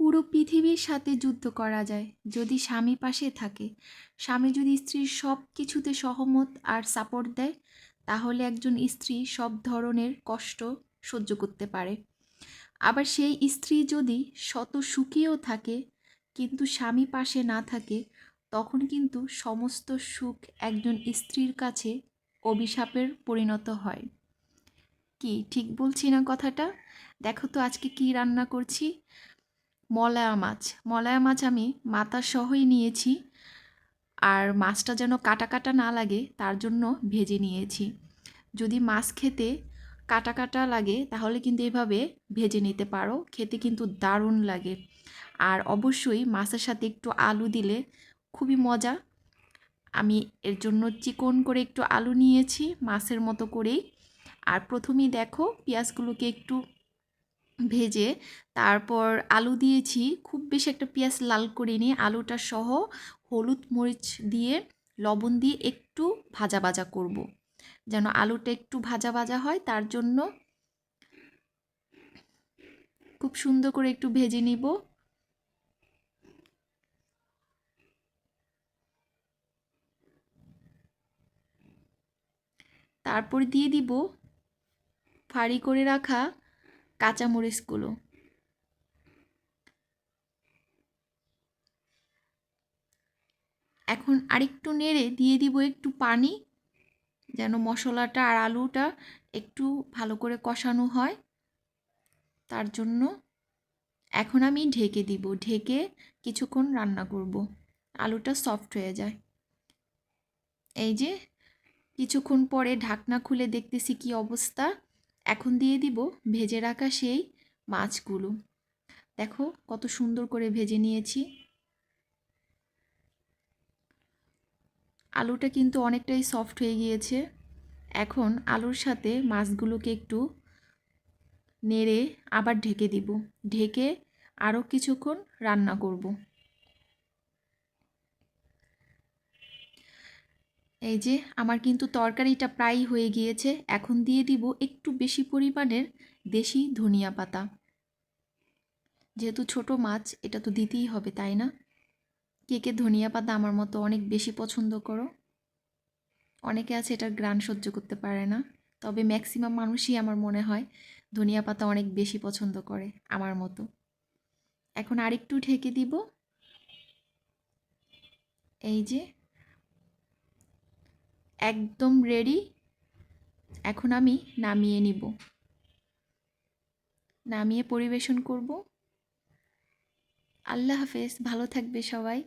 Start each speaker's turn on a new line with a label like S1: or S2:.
S1: পুরো পৃথিবীর সাথে যুদ্ধ করা যায়, যদি স্বামী পাশে থাকে। স্বামী যদি স্ত্রীর সব কিছুতে সহমত আর সাপোর্ট দেয়, তাহলে একজন স্ত্রী সব ধরনের কষ্ট সহ্য করতে পারে। আবার সেই স্ত্রী যদি শত সুখীও থাকে, কিন্তু স্বামী পাশে না থাকে, তখন কিন্তু সমস্ত সুখ একজন স্ত্রীর কাছে অভিশাপের পরিণত হয়। কি, ঠিক বলছি না কথাটা? দেখো তো আজকে কি রান্না করছি। মলায়া মাছ। মলায়া মাছ আমি মাথা সহই নিয়েছি আর মাছটা যেন কাটা কাটা না লাগে, তার জন্য ভেজে নিয়েছি। যদি মাছ খেতে কাটা কাটা লাগে, তাহলে কিন্তু এভাবে ভেজে নিতে পারো। খেতে কিন্তু দারুণ লাগে। আর অবশ্যই মাছের সাথে একটু আলু দিলে খুবই মজা। আমি এর জন্য চিকন করে একটু আলু নিয়েছি মাছের মতো করেই। আর প্রথমেই দেখো পেঁয়াজগুলোকে একটু ভেজে তারপর আলু দিয়েছি। খুব বেশি একটা পেঁয়াজ লাল করে করিনি। আলুটা সহ হলুদ মরিচ দিয়ে লবণ দিয়ে একটু ভাজা ভাজা করব। যেন আলুটা একটু ভাজা ভাজা হয়, তার জন্য খুব সুন্দর করে একটু ভেজে নিব। তারপর দিয়ে দিব ফাড়ি করে রাখা কাঁচামরিচগুলো এখন আরেকটু নেড়ে দিয়ে দিব একটু পানি, যেন মশলাটা আর আলুটা একটু ভালো করে কষানো হয়। তার জন্য এখন আমি ঢেকে দিব, ঢেকে কিছুক্ষণ রান্না করব। আলুটা সফট হয়ে যায়। এই যে, কিছুক্ষণ পরে ঢাকনা খুলে দেখতেছি কি অবস্থা। এখন দিয়ে দিব ভেজে রাখা সেই মাছগুলো। দেখো কত সুন্দর করে ভেজে নিয়েছি। আলুটা কিন্তু অনেকটাই সফট হয়ে গিয়েছে। এখন আলুর সাথে মাছগুলোকে একটু নেড়ে আবার ঢেকে দিব। ঢেকে আরও কিছুক্ষণ রান্না করব। এই যে, আমার কিন্তু তরকারিটা প্রায় হয়ে গিয়েছে। এখন দিয়ে দিব একটু বেশি পরিমাণের দেশি ধনিয়া পাতা। যেহেতু ছোট মাছ, এটা তো দিতেই হবে, তাই না? কে কে ধনিয়া পাতা আমার মতো অনেক বেশি পছন্দ করো? অনেকে আছে এটার গ্রান সহ্য করতে পারে না। তবে ম্যাক্সিমাম মানুষই আমার মনে হয় ধনিয়া পাতা অনেক বেশি পছন্দ করে, আমার মতো। এখন আরেকটু ঢেকে দিব। এই যে একদম রেডি এখন আমি নামিয়ে নিব। নামিয়ে পরিবেশন করব। আল্লাহ হাফেজ ভালো থাকবে সবাই।